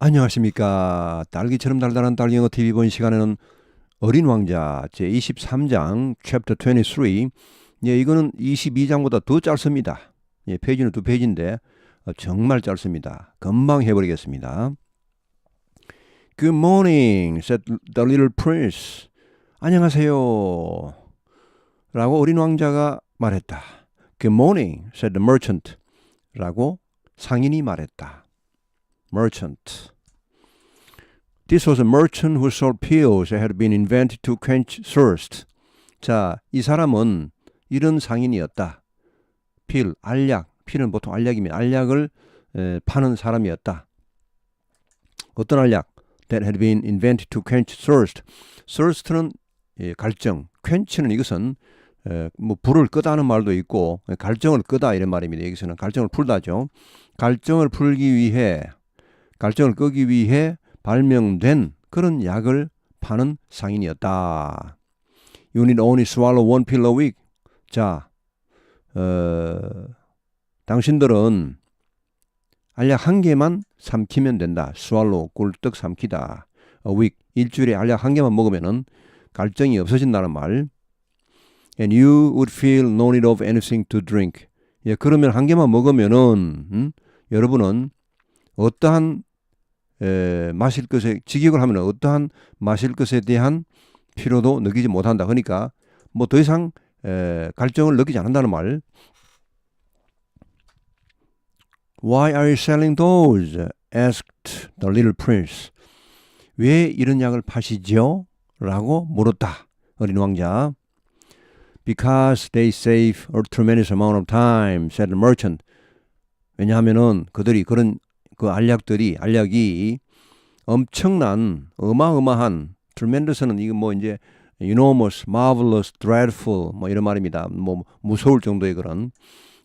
안녕하십니까. 딸기처럼 달달한 딸기 영어 TV 본 시간에는 어린 왕자 제 23장 챕터 23. 예, 이거는 22장보다 더 짧습니다. 예, 페이지는 두 페이지인데 어, 정말 짧습니다. 금방 해버리겠습니다. Good morning, said the little prince. 안녕하세요. 라고 어린 왕자가 말했다. Good morning, said the merchant. 라고 상인이 말했다. Merchant. This was a merchant who sold pills that had been invented to quench thirst. 자, 이 사람은 이런 상인이었다. 필, 알약, 필은 보통 알약이면 알약을 에, 파는 사람이었다. 어떤 알약? That had been invented to quench thirst. thirst는 예, 갈증, quench는 이것은 에, 뭐 불을 끄다는 말도 있고 갈증을 끄다 이런 말입니다. 여기서는 갈증을 풀다죠. 갈증을 풀기 위해 갈증을 끄기 위해 발명된 그런 약을 파는 상인이었다. You need only swallow one pill a week. 자, 어, 당신들은 알약 한 개만 삼키면 된다. swallow, 꿀떡 삼키다. a week, 일주일에 알약 한 개만 먹으면은 갈증이 없어진다는 말. And you would feel no need of anything to drink. 예, 그러면 한 개만 먹으면은 음, 여러분은 어떠한 에, 마실 것에 직역을 하면 어떠한 마실 것에 대한 필요도 느끼지 못한다. 그러니까 뭐 더 이상 에, 갈증을 느끼지 않는다는 말. Why are you selling those? asked the little prince. 왜 이런 약을 파시죠? 라고 물었다. 어린 왕자. Because they save a tremendous amount of time, said the merchant. 왜냐하면은 그들이 그런 그 알약들이 알약이 엄청난 어마어마한 tremendous는 이거 뭐 이제 enormous, marvelous, dreadful 뭐 이런 말입니다. 뭐 무서울 정도의 그런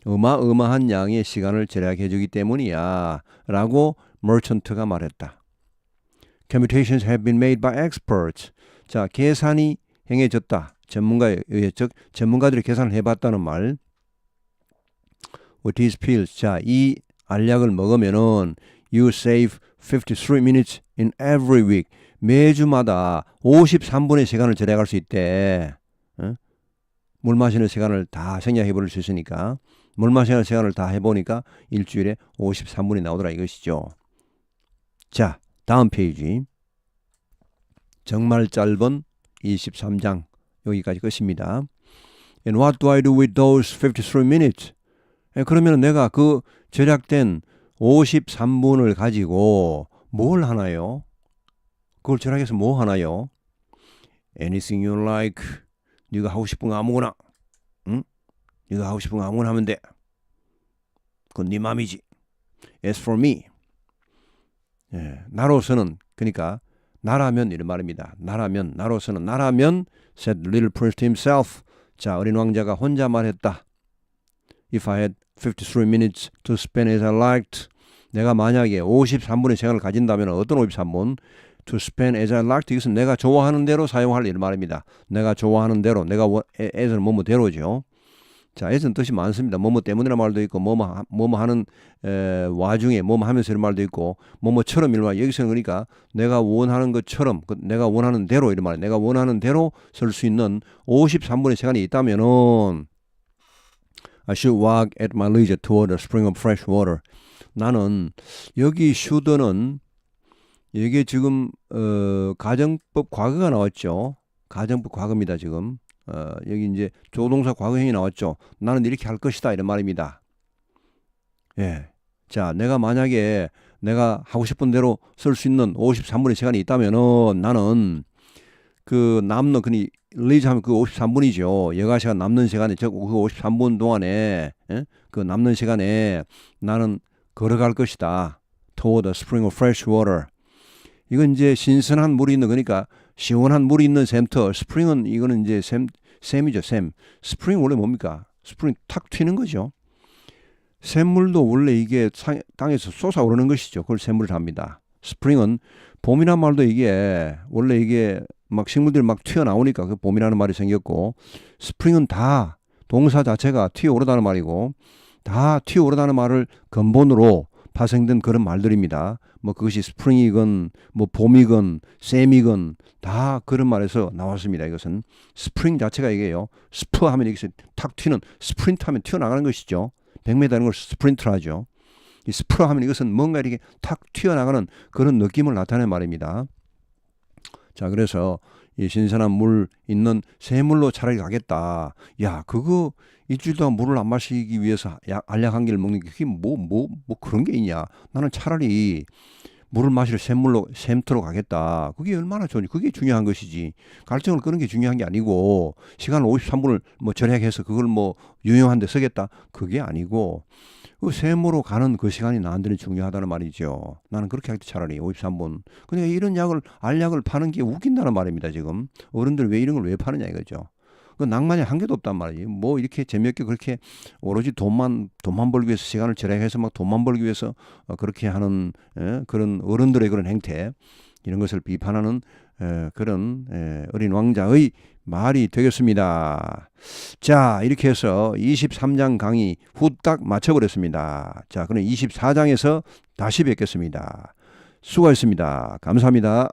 어마어마한 양의 시간을 절약해 주기 때문이야 라고 merchant가 말했다. Computations have been made by experts. 자, 계산이 행해졌다. 전문가에 의해 즉 전문가들이 계산을 해봤다는 말. With these pills, 자, 이 알약을 먹으면은 you save 53 minutes in every week. 매주마다 53분의 시간을 절약할 수 있대. 어? 물 마시는 시간을 다 생략해 버릴 수 있으니까 물 마시는 시간을 다 해보니까 일주일에 53분이 나오더라 이것이죠. 자, 다음 페이지. 정말 짧은 23장 여기까지 끝입니다. And what do I do with those 53 minutes? 그러면 내가 그 절약된 53분을 가지고 뭘 하나요? 그걸 절약해서 뭐 하나요? Anything you like. 네가 하고 싶은 거 아무거나. 응? 네가 하고 싶은 거 아무거나 하면 돼. 그건 네 맘이지. As for me. 예, 나로서는 그러니까 나라면 이런 말입니다. 나라면 나로서는 나라면 said little prince himself. 자, 어린 왕자가 혼자 말했다. If I had 53 minutes to spend as I liked. 내가 만약에 53분의 시간을 가진다면 어떤 53분? To spend as I liked. 이것은 내가 좋아하는 대로 사용할 일 말입니다. 내가 좋아하는 대로. 내가 as는 뭐뭐대로죠. 자, as는 뜻이 많습니다. 뭐뭐 때문이라는 말도 있고, 뭐뭐, 뭐뭐 하는 에, 와중에 뭐뭐 하면서 이런 말도 있고, 뭐뭐처럼 이런 말. 여기서는 그러니까 내가 원하는 것처럼, 그 내가 원하는 대로 이런 말. 내가 원하는 대로 쓸 수 있는 53분의 시간이 있다면은 I should walk at my leisure toward a spring of fresh water. 나는 여기 슈드는 이게 지금 어, 가정법 과거가 나왔죠. 가정법 과거입니다 지금. 어, 여기 이제 조동사 과거형이 나왔죠. 나는 이렇게 할 것이다 이런 말입니다. 예. 자, 내가 만약에 내가 하고 싶은 대로 쓸 수 있는 53분의 시간이 있다면은 나는 그 남는 그니 리즈 하면 그 53분이죠. 여가 시간 남는 시간에 즉 그 53분 동안에 예? 그 남는 시간에 나는 걸어갈 것이다. toward a spring of fresh water. 이건 이제 신선한 물이 있는 그러니까 시원한 물이 있는 샘터. 스프링은 이거는 이제 샘 샘이죠, 샘. 스프링 원래 뭡니까? 스프링 탁 튀는 거죠. 샘물도 원래 이게 땅에서 솟아오르는 것이죠. 그걸 샘물을 합니다. 스프링은 봄이란 말도 이게 원래 이게 막 식물들이 막 튀어나오니까 그 봄이라는 말이 생겼고 스프링은 다 동사 자체가 튀어오르다는 말이고 다 튀어오르다는 말을 근본으로 파생된 그런 말들입니다. 뭐 그것이 스프링이건 뭐 봄이건 쌤이건 다 그런 말에서 나왔습니다. 이것은 스프링 자체가 이게요. 스프 하면 여기서 탁 튀는 스프린트 하면 튀어나가는 것이죠. 100m라는 걸 스프린트로 하죠. 이 스프로 하면 이것은 뭔가 이렇게 탁 튀어나가는 그런 느낌을 나타내는 말입니다. 자, 그래서 이 신선한 물 있는 새물로 차라리 가겠다. 야, 그거 일주일 동안 물을 안 마시기 위해서 약, 알약 한 개를 먹는 게 그게 뭐, 뭐, 뭐 그런 게 있냐. 나는 차라리 물을 마시러 샘물로, 샘터로 가겠다. 그게 얼마나 좋은지. 그게 중요한 것이지. 갈증을 끄는 게 중요한 게 아니고, 시간을 53분을 뭐 절약해서 그걸 뭐 유용한 데 쓰겠다. 그게 아니고, 그 샘으로 가는 그 시간이 나한테는 중요하다는 말이죠. 나는 그렇게 할 때 차라리 53분. 근데 이런 약을, 알약을 파는 게 웃긴다는 말입니다, 지금. 어른들 왜 이런 걸 왜 파느냐 이거죠. 그 낭만이 한 개도 없단 말이에요. 뭐 이렇게 재미없게 그렇게 오로지 돈만 돈만 벌기 위해서 시간을 절약해서 막 돈만 벌기 위해서 어, 그렇게 하는 에, 그런 어른들의 그런 행태 이런 것을 비판하는 에, 그런 에, 어린 왕자의 말이 되겠습니다. 자 이렇게 해서 23장 강의 후딱 마쳐버렸습니다. 자 그럼 24장에서 다시 뵙겠습니다. 수고하셨습니다. 감사합니다.